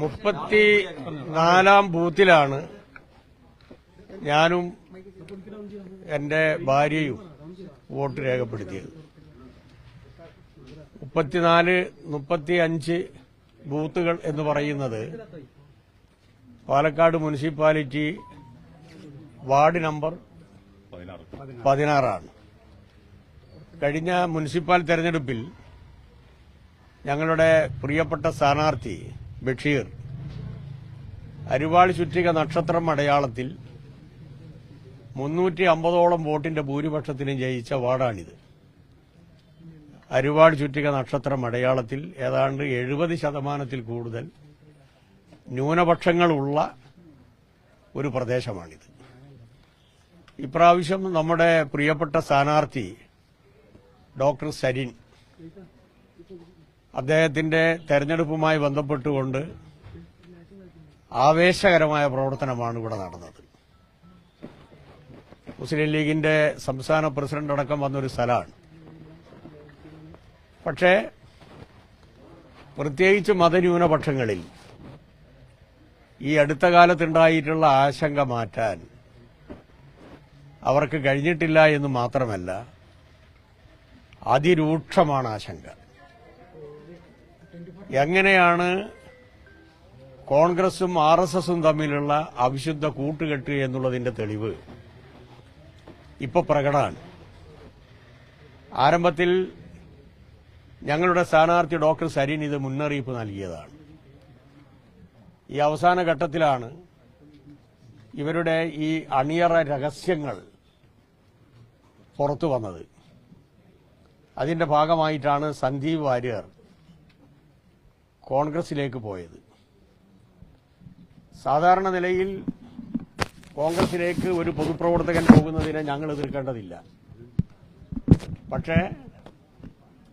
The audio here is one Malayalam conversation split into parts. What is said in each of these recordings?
മുപ്പത്തി നാലാം ബൂത്തിലാണ് ഞാനും എന്റെ ഭാര്യയും വോട്ട് രേഖപ്പെടുത്തിയത്. മുപ്പത്തിനാല് മുപ്പത്തി അഞ്ച് ബൂത്തുകൾ എന്ന് പറയുന്നത് പാലക്കാട് മുനിസിപ്പാലിറ്റി വാർഡ് നമ്പർ പതിനാറാണ്. കഴിഞ്ഞ മുനിസിപ്പൽ തെരഞ്ഞെടുപ്പിൽ ഞങ്ങളുടെ പ്രിയപ്പെട്ട സ്ഥാനാർത്ഥി ബഷീർ. അരിവാൾ ചുറ്റിക നക്ഷത്രം അടയാളത്തിൽ മുന്നൂറ്റി അമ്പതോളം വോട്ടിന്റെ ഭൂരിപക്ഷത്തിന് ജയിച്ച വാർഡാണിത്. അരിവാൾ ചുറ്റിക നക്ഷത്രം അടയാളത്തിൽ ഏതാണ്ട് എഴുപത് ശതമാനത്തിൽ കൂടുതൽ ന്യൂനപക്ഷങ്ങളുള്ള ഒരു പ്രദേശമാണിത്. ഇപ്രാവശ്യം നമ്മുടെ പ്രിയപ്പെട്ട സ്ഥാനാർത്ഥി ഡോക്ടർ സരിൻ അദ്ദേഹത്തിന്റെ തെരഞ്ഞെടുപ്പുമായി ബന്ധപ്പെട്ടുകൊണ്ട് ആവേശകരമായ പ്രവർത്തനമാണ് ഇവിടെ നടന്നത്. മുസ്ലിം ലീഗിന്റെ സംസ്ഥാന പ്രസിഡന്റ് അടക്കം വന്നൊരു സ്ഥലമാണ്. പക്ഷേ പ്രത്യേകിച്ച് മതന്യൂനപക്ഷങ്ങളിൽ ഈ അടുത്ത കാലത്തുണ്ടായിട്ടുള്ള ആശങ്ക മാറ്റാൻ അവർക്ക് കഴിഞ്ഞിട്ടില്ല എന്ന് മാത്രമല്ല അതിരൂക്ഷമാണ് ആശങ്ക. എങ്ങനെയാണ് കോൺഗ്രസും ആർ എസ് എസും തമ്മിലുള്ള അവിശുദ്ധ കൂട്ടുകെട്ട് എന്നുള്ളതിന്റെ തെളിവ് ഇപ്പൊ പ്രകടമാണ്. ആരംഭത്തിൽ ഞങ്ങളുടെ സ്ഥാനാർത്ഥി ഡോക്ടർ സരീൻ ഇത് മുന്നറിയിപ്പ് നൽകിയതാണ്. ഈ അവസാന ഘട്ടത്തിലാണ് ഇവരുടെ ഈ അണിയറ രഹസ്യങ്ങൾ പുറത്തു വന്നത്. അതിന്റെ ഭാഗമായിട്ടാണ് സന്ദീപ് വാര്യർ കോൺഗ്രസിലേക്ക് പോയത്. സാധാരണ നിലയിൽ കോൺഗ്രസിലേക്ക് ഒരു പൊതുപ്രവർത്തകൻ പോകുന്നതിനെ ഞങ്ങൾ എതിർക്കേണ്ടതില്ല. പക്ഷേ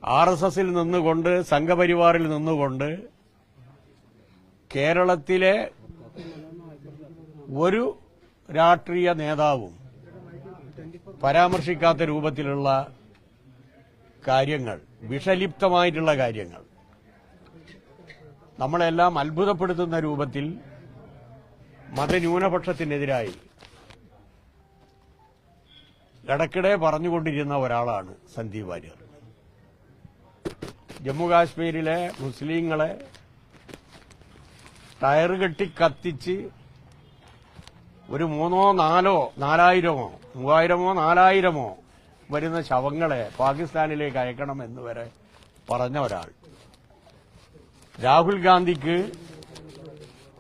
ആർ എസ് എസിൽ നിന്നുകൊണ്ട് സംഘപരിവാറിൽ നിന്നുകൊണ്ട് കേരളത്തിലെ ഒരു രാഷ്ട്രീയ നേതാവും പരാമർശിക്കാത്ത രൂപത്തിലുള്ള കാര്യങ്ങൾ വിഷലിപ്തമായിട്ടുള്ള കാര്യങ്ങൾ നമ്മളെല്ലാം അത്ഭുതപ്പെടുത്തുന്ന രൂപത്തിൽ മതന്യൂനപക്ഷത്തിനെതിരായി ഇടയ്ക്കിടെ പറഞ്ഞുകൊണ്ടിരുന്ന ഒരാളാണ് സന്ദീപ് വാര്യർ. ജമ്മുകാശ്മീരിലെ മുസ്ലിങ്ങളെ ടയർ കെട്ടി കത്തിച്ച് ഒരു മൂന്നോ നാലോ നാലായിരമോ മൂവായിരമോ നാലായിരമോ വരുന്ന ശവങ്ങളെ പാകിസ്ഥാനിലേക്ക് അയക്കണം എന്ന് വരെ പറഞ്ഞ ഒരാൾ. രാഹുൽ ഗാന്ധിക്ക്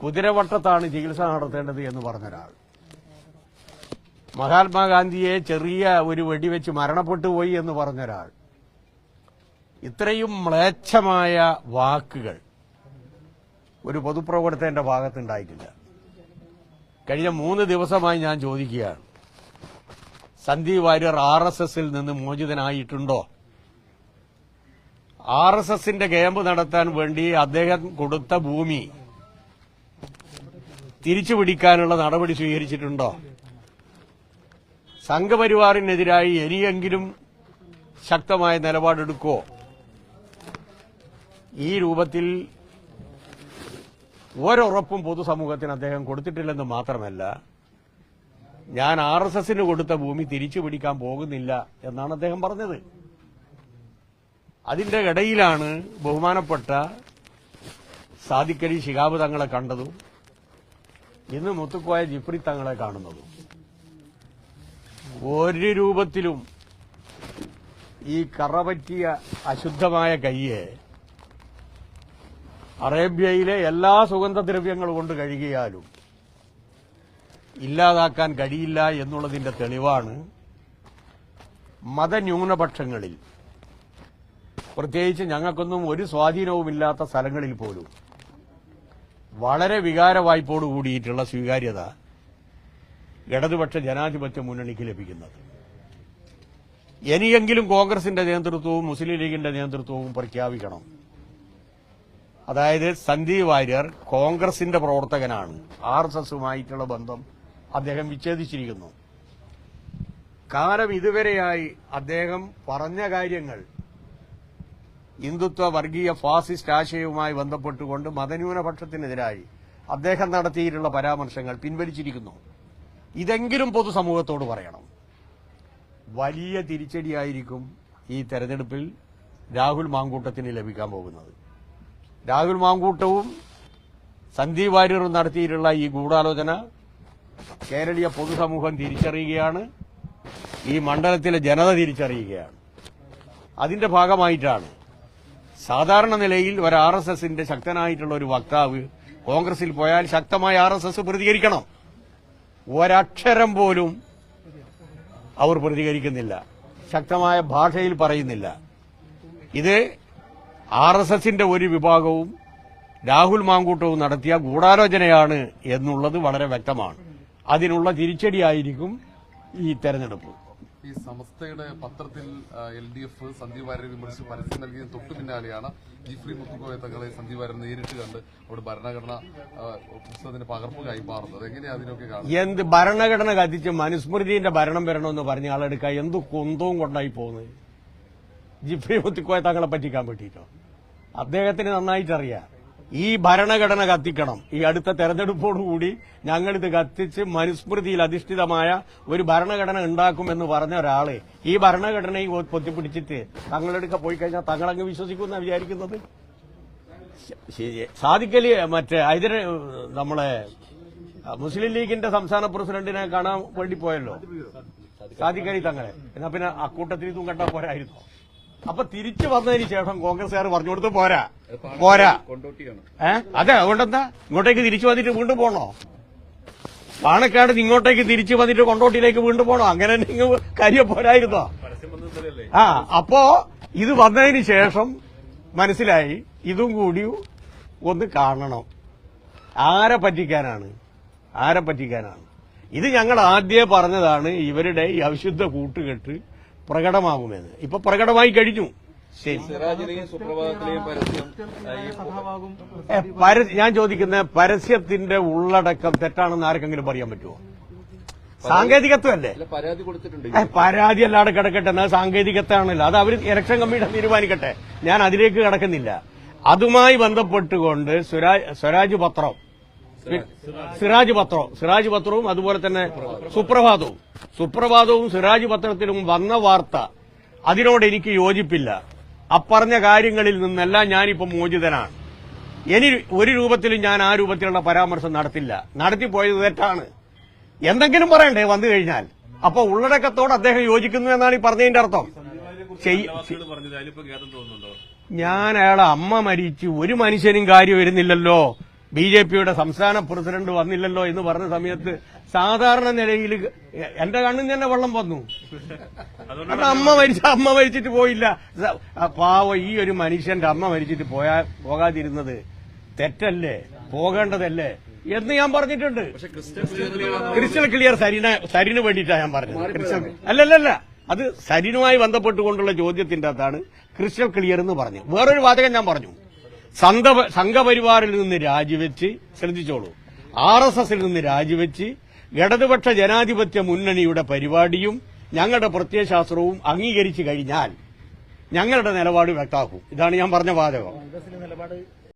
കുതിരവട്ടത്താണ് ചികിത്സ നടത്തേണ്ടത് എന്ന് പറഞ്ഞ ഒരാൾ മഹാത്മാഗാന്ധിയെ ചെറിയ ഒരു വെടിവെച്ച് മരണപ്പെട്ടു പോയി എന്ന് പറഞ്ഞ ഒരാൾ ഇത്രയും മ്ലേച്ഛമായ വാക്കുകൾ ഒരു പൊതുപ്രവർത്തകന്റെ ഭാഗത്തുണ്ടായിട്ടില്ല. കഴിഞ്ഞ മൂന്ന് ദിവസമായി ഞാൻ ചോദിക്കുകയാണ്. സന്ദീപ് വാര്യർ ആർ എസ് എസിൽ നിന്ന് മോചിതനായിട്ടുണ്ടോ? ആർ എസ് എസിന്റെ ക്യാമ്പ് നടത്താൻ വേണ്ടി അദ്ദേഹം കൊടുത്ത ഭൂമി തിരിച്ചു പിടിക്കാനുള്ള നടപടി സ്വീകരിച്ചിട്ടുണ്ടോ? സംഘപരിവാറിനെതിരായി ഇനിയെങ്കിലും ശക്തമായ നിലപാടെടുക്കോ ഈ രൂപത്തിൽ ഒരുറപ്പും പൊതുസമൂഹത്തിന് അദ്ദേഹം കൊടുത്തിട്ടില്ലെന്ന് മാത്രമല്ല ഞാൻ ആർ എസ് എസിന് കൊടുത്ത ഭൂമി തിരിച്ചു പിടിക്കാൻ പോകുന്നില്ല എന്നാണ് അദ്ദേഹം പറഞ്ഞത്. അതിന്റെ ഇടയിലാണ് ബഹുമാനപ്പെട്ട സാദിക്കലി ശിഹാബ് തങ്ങളെ കണ്ടതും ഇന്ന് മുത്തുക്കോയ ജിഫ്രി തങ്ങളെ കാണുന്നതും. ഒരു രൂപത്തിലും ഈ കറപറ്റിയ അശുദ്ധമായ കയ്യെ അറേബ്യയിലെ എല്ലാ സുഗന്ധദ്രവ്യങ്ങൾ കൊണ്ട് കഴുകിയാലും ഇല്ലാതാക്കാൻ കഴിയില്ല എന്നുള്ളതിന്റെ തെളിവാണ് മതന്യൂനപക്ഷങ്ങളിൽ പ്രത്യേകിച്ച് ഞങ്ങൾക്കൊന്നും ഒരു സ്വാധീനവുമില്ലാത്ത സ്ഥലങ്ങളിൽ പോലും വളരെ വികാരവായ്പോടു കൂടിയിട്ടുള്ള സ്വീകാര്യത ഇടതുപക്ഷ ജനാധിപത്യ മുന്നണിക്ക് ലഭിക്കുന്നത്. ഇനിയെങ്കിലും കോൺഗ്രസിന്റെ നേതൃത്വവും മുസ്ലിം ലീഗിന്റെ നേതൃത്വവും പ്രഖ്യാപിക്കണം. അതായത് സന്ദീപ് വാര്യർ കോൺഗ്രസിന്റെ പ്രവർത്തകനാണ്. ആർ എസ് എസുമായിട്ടുള്ള ബന്ധം അദ്ദേഹം വിച്ഛേദിച്ചിരിക്കുന്നു. കാലം ഇതുവരെയായി അദ്ദേഹം പറഞ്ഞ കാര്യങ്ങൾ ഹിന്ദുത്വ വർഗീയ ഫാസിസ്റ്റ് ആശയവുമായി ബന്ധപ്പെട്ടുകൊണ്ട് മതന്യൂനപക്ഷത്തിനെതിരായി അദ്ദേഹം നടത്തിയിട്ടുള്ള പരാമർശങ്ങൾ പിൻവലിച്ചിരിക്കുന്നു. ഇതെങ്കിലും പൊതുസമൂഹത്തോട് പറയണം. വലിയ തിരിച്ചടിയായിരിക്കും ഈ തെരഞ്ഞെടുപ്പിൽ രാഹുൽ മാങ്കൂട്ടത്തിന് ലഭിക്കാൻ പോകുന്നത്. രാഹുൽ മാങ്കൂട്ടവും സന്ദീപ് വാര്യറും നടത്തിയിട്ടുള്ള ഈ ഗൂഢാലോചന കേരളീയ പൊതുസമൂഹം തിരിച്ചറിയുകയാണ്. ഈ മണ്ഡലത്തിലെ ജനത തിരിച്ചറിയുകയാണ്. അതിന്റെ ഭാഗമായിട്ടാണ് സാധാരണ നിലയിൽ ഒരു ആർ എസ് എസിന്റെ ശക്തനായിട്ടുള്ള ഒരു വക്താവ് കോൺഗ്രസിൽ പോയാൽ ശക്തമായി ആർ എസ് എസ് പ്രതികരിക്കണം. ഒരക്ഷരം പോലും അവർ പ്രതികരിക്കുന്നില്ല. ശക്തമായ ഭാഷയിൽ പറയുന്നില്ല. ഇത് ആർ എസ് എസിന്റെ ഒരു വിഭാഗവും രാഹുൽ മാങ്കൂട്ടവും നടത്തിയ ഗൂഢാലോചനയാണ് എന്നുള്ളത് വളരെ വ്യക്തമാണ്. അതിനുള്ള തിരിച്ചടിയായിരിക്കും ഈ തെരഞ്ഞെടുപ്പ്. ഈ സമസ്തയുടെ പത്രത്തിൽ എൽ ഡി എഫ് സന്ദീപ് വാര്യരെ വിമർശിച്ച് പരസ്യം നൽകിയതിന് തൊട്ടു പിന്നാലെയാണ് ജിഫ്രി മുത്തുക്കോയ തങ്ങളെ സന്ദീപ് വാര്യർ നേരിട്ട് കണ്ട് അവിടെ ഭരണഘടന പുസ്തകത്തിന് പകർപ്പ് കൈമാറുന്നത് എങ്ങനെയാ അതിനൊക്കെ കാണുന്നത്? എന്ത് ഭരണഘടന കത്തിച്ച് മനുസ്മൃതിന്റെ ഭരണം വരണമെന്ന് പറഞ്ഞ ആളെടുക്കുക എന്ത് കുന്തവും കൊണ്ടായി പോകുന്നത്? ജിഫ്രി മുത്തുക്കോയ തങ്ങളെ പറ്റിക്കാൻ പറ്റിയിട്ടോ അദ്ദേഹത്തിന് നന്നായിട്ടറിയാം. ഈ ഭരണഘടന കത്തിക്കണം. ഈ അടുത്ത തെരഞ്ഞെടുപ്പോടുകൂടി ഞങ്ങളിത് കത്തിച്ച് മനുസ്മൃതിയിൽ അധിഷ്ഠിതമായ ഒരു ഭരണഘടന ഉണ്ടാക്കുമെന്ന് പറഞ്ഞ ഒരാളെ ഈ ഭരണഘടനയെ പൊത്തിപ്പിടിച്ചിട്ട് തങ്ങളെടുക്ക പോയി കഴിഞ്ഞാൽ തങ്ങളങ്ങ് വിശ്വസിക്കുമെന്ന് വിചാരിക്കുന്നത്? സാധിക്കൽ മറ്റേ അതിന് നമ്മളെ മുസ്ലിം ലീഗിന്റെ സംസ്ഥാന പ്രസിഡന്റിനെ കാണാൻ വേണ്ടി പോയല്ലോ? സാധിക്കലി തങ്ങളെ. എന്നാ പിന്നെ അക്കൂട്ടത്തിൽ ഇതും പോരായിരുന്നു? അപ്പൊ തിരിച്ചു വന്നതിന് ശേഷം കോൺഗ്രസ്സുകാർ പറഞ്ഞു കൊടുത്ത് പോരാ. പോരാ. അതെ അതുകൊണ്ടെന്താ? ഇങ്ങോട്ടേക്ക് തിരിച്ചു വന്നിട്ട് വീണ്ടും പോണോ? പാണക്കാട് ഇങ്ങോട്ടേക്ക് തിരിച്ചു വന്നിട്ട് കൊണ്ടോട്ടിയിലേക്ക് വീണ്ടും പോണോ? അങ്ങനെ നിങ്ങൾ കാര്യം പോരായിരുന്നോ? ആ അപ്പോ ഇത് വന്നതിന് ശേഷം മനസ്സിലായി ഇതും കൂടി ഒന്ന് കാണണം. ആരെ പറ്റിക്കാനാണ്? ആരെ പറ്റിക്കാനാണ്? ഇത് ഞങ്ങൾ ആദ്യമേ പറഞ്ഞതാണ് ഇവരുടെ ഈ അവിശുദ്ധ കൂട്ടുകെട്ട് പ്രകടമാകുമെന്ന്. ഇപ്പൊ പ്രകടമായി കഴിഞ്ഞു. ശരി ഞാൻ ചോദിക്കുന്ന പരസ്യത്തിന്റെ ഉള്ളടക്കം തെറ്റാണെന്ന് ആർക്കെങ്കിലും പറയാൻ പറ്റുമോ സാങ്കേതികത്വമല്ലേ? പരാതി കൊടുത്തിട്ടുണ്ട്. പരാതി അല്ലാതെ കിടക്കട്ടെ എന്നാൽ സാങ്കേതികത്വാണല്ലോ അത് അവർ ഇലക്ഷൻ കമ്മീഷൻ തീരുമാനിക്കട്ടെ. ഞാൻ അതിലേക്ക് കിടക്കുന്നില്ല. അതുമായി ബന്ധപ്പെട്ടുകൊണ്ട് സ്വരാജ് സ്വരാജ് പത്രം സിറാജ് പത്രം സിറാജ് പത്രവും അതുപോലെ തന്നെ സുപ്രഭാതവും. സുപ്രഭാതവും സിറാജ് പത്രത്തിലും വന്ന വാർത്ത അതിനോട് എനിക്ക് യോജിപ്പില്ല. അപ്പറഞ്ഞ കാര്യങ്ങളിൽ നിന്നെല്ലാം ഞാനിപ്പോ മോചിതനാണ്. ഇനി ഒരു രൂപത്തിലും ഞാൻ ആ രൂപത്തിലുള്ള പരാമർശം നടത്തില്ല. നടത്തിപ്പോയത് തെറ്റാണ്. എന്തെങ്കിലും പറയണ്ടേ വന്നു കഴിഞ്ഞാൽ? അപ്പൊ ഉള്ളടക്കത്തോട് അദ്ദേഹം യോജിക്കുന്നു എന്നാണ് ഈ പറഞ്ഞതിന്റെ അർത്ഥം. ഞാൻ അയാളെ അമ്മ മരിച്ചു ഒരു മനുഷ്യനും കാര്യം വരുന്നില്ലല്ലോ. ബി ജെ പിയുടെ സംസ്ഥാന പ്രസിഡന്റ് വന്നില്ലല്ലോ എന്ന് പറഞ്ഞ സമയത്ത് സാധാരണ നിലയിൽ എന്റെ കണ്ണിൽ തന്നെ വെള്ളം വന്നു. അത് അമ്മ മരിച്ച അമ്മ മരിച്ചിട്ട് പോയില്ല. പാവ ഈ ഒരു മനുഷ്യന്റെ അമ്മ മരിച്ചിട്ട് പോയാ പോകാതിരുന്നത് തെറ്റല്ലേ? പോകേണ്ടതല്ലേ? എന്ന് ഞാൻ പറഞ്ഞിട്ടുണ്ട്. ക്രിസ്റ്റൽ ക്ലിയർ സരിന സരിന് വേണ്ടിയിട്ടാണ് ഞാൻ പറഞ്ഞത്. ക്രിസ്റ്റൽ അല്ലല്ലല്ല. അത് സരിനുമായി ബന്ധപ്പെട്ടുകൊണ്ടുള്ള ചോദ്യത്തിന്റെ അകത്താണ് ക്രിസ്റ്റൽ ക്ലിയർ എന്ന് പറഞ്ഞു വേറൊരു വാചകം ഞാൻ പറഞ്ഞു. സംഘ സംഘപരിവാറിൽ നിന്ന് രാജിവെച്ച് ശ്രദ്ധിച്ചോളൂ. ആർ എസ് എസിൽ നിന്ന് രാജിവെച്ച് ഇടതുപക്ഷ ജനാധിപത്യ മുന്നണിയുടെ പരിപാടിയും ഞങ്ങളുടെ പ്രത്യയശാസ്ത്രവും അംഗീകരിച്ചു കഴിഞ്ഞാൽ ഞങ്ങളുടെ നിലപാട് വ്യക്തമാക്കും. ഇതാണ് ഞാൻ പറഞ്ഞ വാചകം.